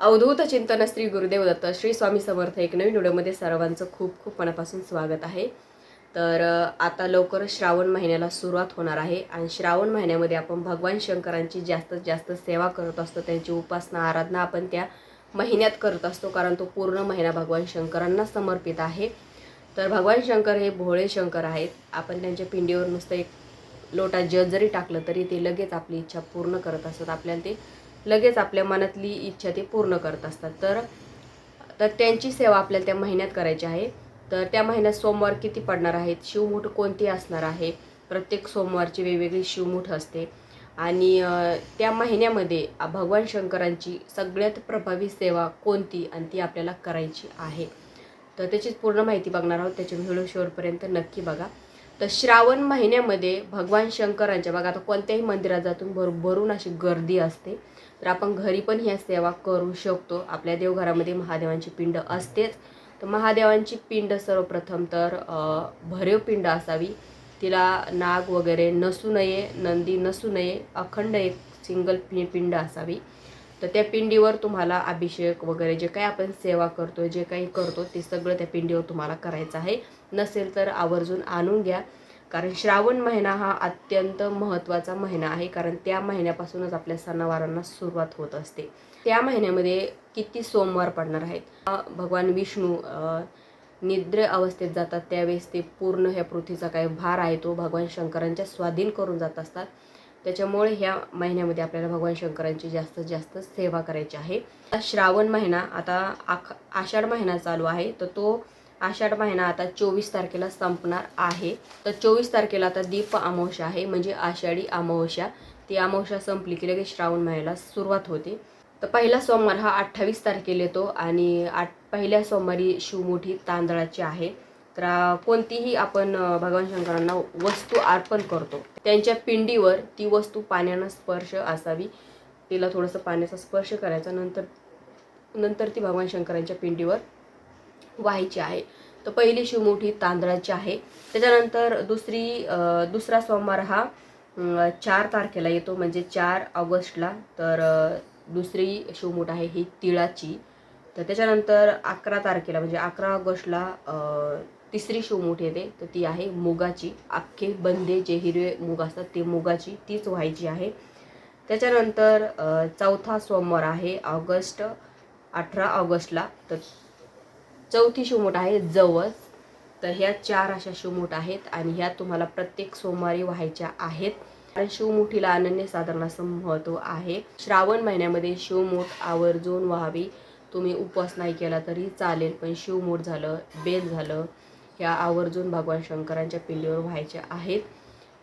अवधूत चिंतन श्री गुरुदेव दत्त श्री स्वामी समर्थ एक नवीन व्हिडिओमध्ये सर्वांचं खूप खूप मनापासून स्वागत आहे. तर आता लवकरच श्रावण महिन्याला सुरुवात होणार आहे आणि श्रावण महिन्यामध्ये आपण भगवान शंकरांची जास्तीत जास्त सेवा करत असतो त्यांची उपासना आराधना आपण त्या महिन्यात करत असतो कारण तो पूर्ण महिना भगवान शंकरांना समर्पित आहे. तर भगवान शंकर हे भोळे शंकर आहेत. आपण त्यांच्या पिंडीवर नुसतं एक लोटा जल जरी टाकलं तरी ते लगेच आपली इच्छा पूर्ण करत असतात. आपल्याला ते लगेच आपल्या मनातली इच्छा ते पूर्ण करत असतात. तर तर त्यांची सेवा आपल्याला त्या महिन्यात करायची आहे. तर त्या महिन्यात सोमवार किती पडणार आहेत शिवमूठ कोणती असणार आहे? प्रत्येक सोमवारची वेगवेगळी शिवमूठ असते. आणि त्या महिन्यामध्ये भगवान शंकरांची सगळ्यात प्रभावी सेवा कोणती आणि ती आपल्याला करायची आहे. तर त्याचीच पूर्ण माहिती बघणार आहोत. त्याच्या व्हिडिओ शेवटपर्यंत नक्की बघा. तर श्रावण महिन्यामध्ये भगवान शंकरांच्या बघा आता कोणत्याही मंदिरात जातून भर भरून अशी गर्दी असते तर आपण घरी पण ह्या सेवा करू शकतो. आपल्या देवघरामध्ये महादेवांची पिंड असतेच. तर महादेवांची पिंड सर्वप्रथम तर अ, भरीव पिंड असावी. तिला नाग वगैरे नसू नये नंदी नसू नये अखंड एक सिंगल पि पिंड असावी. तर त्या पिंडीवर तुम्हाला अभिषेक वगैरे जे काही आपण सेवा करतो जे काही करतो ते सगळं त्या पिंडीवर तुम्हाला करायचं आहे. नसेल तर आवर्जून आणून घ्या. कारण श्रावण महिना हा अत्यंत महत्त्वाचा महिना आहे. कारण त्या महिन्यापासूनच आपल्या सणावारांना सुरुवात होत असते. त्या महिन्यामध्ये किती सोमवार पडणार आहेत? भगवान विष्णू निद्र अवस्थेत जातात. त्यावेळेस ते पूर्ण ह्या पृथ्वीचा काही भार आहे तो भगवान शंकरांच्या स्वाधीन करून जात असतात. त्याच्यामुळे ह्या महिन्यामध्ये आपल्याला भगवान शंकरांची जास्तीत जास्त सेवा करायची आहे. आता श्रावण महिना आता आख आषाढ महिना चालू आहे. तर तो आषाढ महिना आता चोवीस तारखेला संपणार आहे. तर चोवीस तारखेला आता दीप अमावस्या आहे म्हणजे आषाढी अमावस्या. ती अमावस्या संपली की लगेच श्रावण महिन्याला सुरुवात होते. तर पहिला सोमवार हा अठ्ठावीस तारखेला येतो आणि आठ पहिल्या सोमवारी शिवमोठी तांदळाची आहे. तर कोणतीही आपण भगवान शंकरांना वस्तू अर्पण करतो त्यांच्या पिंडीवर ती वस्तू पाण्यानं स्पर्श असावी. तिला थोडंसं पाण्याचा स्पर्श करायचा नंतर नंतर ती भगवान शंकरांच्या पिंडीवर व्हायची आहे. तर पहिली शिवमुठी तांदळाची आहे. त्याच्यानंतर दुसरी दुसरा सोमवार हा चार तारखेला येतो म्हणजे चार ऑगस्टला. तर दुसरी शिवमूठ आहे ही तिळाची. तर त्याच्यानंतर अकरा तारखेला म्हणजे अकरा ऑगस्टला तिसरी शिवमूठ येते तर ती आहे मुगाची. अख्खे बंदे जे हिरवे मूग असतात ते मुगाची तीच व्हायची आहे. त्याच्यानंतर चौथा सोमवार आहे ऑगस्ट अठरा ऑगस्टला. तर चौथी शिवमूठ आहे जवस. तर ह्या चार अशा शिवमूठ आहेत आणि ह्या तुम्हाला प्रत्येक सोमवारी व्हायच्या आहेत. कारण शिवमुठीला अनन्यसाधारण असं महत्त्व आहे. श्रावण महिन्यामध्ये शिवमूठ आवर्जून व्हावी. तुम्ही उपवास नाही केला तरी चालेल पण शिवमूठ झालं बेल झालं ह्या आवर्जून भगवान शंकरांच्या पिल्लीवर व्हायच्या आहेत.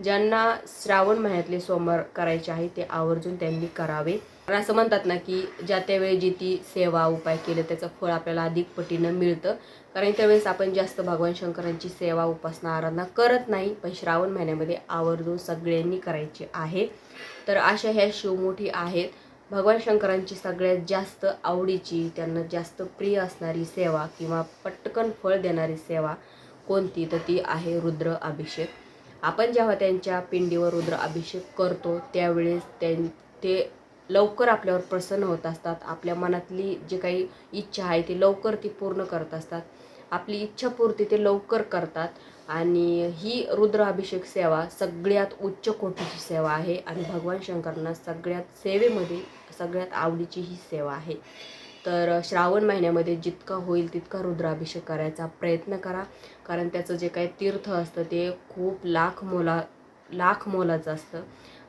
ज्यांना श्रावण महिन्यातले सोमवार करायचे आहे ते आवर्जून त्यांनी करावे. कारण असं म्हणतात ना की ज्या त्यावेळी जी ती सेवा उपाय केले त्याचं फळ आपल्याला अधिक पटीनं मिळतं. कारण त्यावेळेस आपण जास्त भगवान शंकरांची सेवा उपासना आराधना करत नाही पण श्रावण महिन्यामध्ये आवर्जून सगळ्यांनी करायची आहे. तर अशा ह्या शिवमोठी आहेत. भगवान शंकरांची सगळ्यात जास्त आवडीची त्यांना जास्त प्रिय असणारी सेवा किंवा पटकन फळ देणारी सेवा कोणती? तर ती आहे रुद्र अभिषेक. आपण जेव्हा त्यांच्या पिंडीवर रुद्र अभिषेक करतो त्यावेळेस त्यां ते लवकर आपल्यावर प्रसन्न होत असतात. आपल्या मनातली जी काही इच्छा आहे ती लवकर ती पूर्ण करत असतात. आपली इच्छापूर्ती ते लवकर करतात. आणि ही रुद्र अभिषेक सेवा सगळ्यात उच्च कोटीची सेवा आहे. आणि भगवान शंकरांना सगळ्यात सेवेमध्ये सगळ्यात आवडीची ही सेवा आहे. तर श्रावण महिन्यामध्ये जितका होईल तितका रुद्राभिषेक करायचा प्रयत्न करा. कारण त्याचं जे काही तीर्थ असतं ते खूप लाख मोला लाख मोलाचं असतं.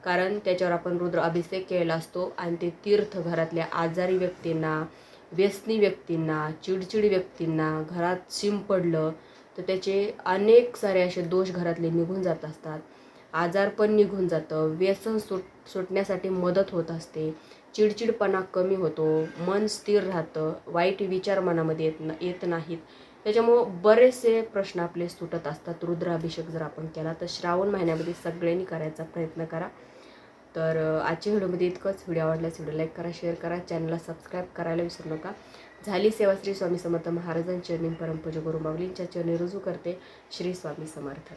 कारण त्याच्यावर आपण रुद्र अभिषेक केलेला असतो आणि ते तीर्थ घरातल्या आजारी व्यक्तींना व्यसनी व्यक्तींना चिडचिड व्यक्तींना घरात शिम पडलं तर त्याचे अनेक सारे असे दोष घरातले निघून जात असतात. आजार पण निघून जातं. व्यसन सुट सुटण्यासाठी मदत होत असते. चिडचिडपणा कमी होतो. मन स्थिर राहतं. वाईट विचार मनामध्ये येत न येत नाहीत. त्याच्यामुळं बरेचसे प्रश्न आपले सुटत असतात. रुद्राभिषेक जर आपण केला तर श्रावण महिन्यामध्ये सगळ्यांनी करायचा प्रयत्न करा. तर आजच्या व्हिडिओमध्ये इतकंच. व्हिडिओ आवडल्यास व्हिडिओ लाईक करा शेअर करा चॅनलला सबस्क्राईब करायला विसरू नका. झाली सेवा श्री स्वामी समर्थ महाराजांच्या चरणी परमपूज गुरु माऊलींच्या चरणी रुजू करते. श्री स्वामी समर्थ.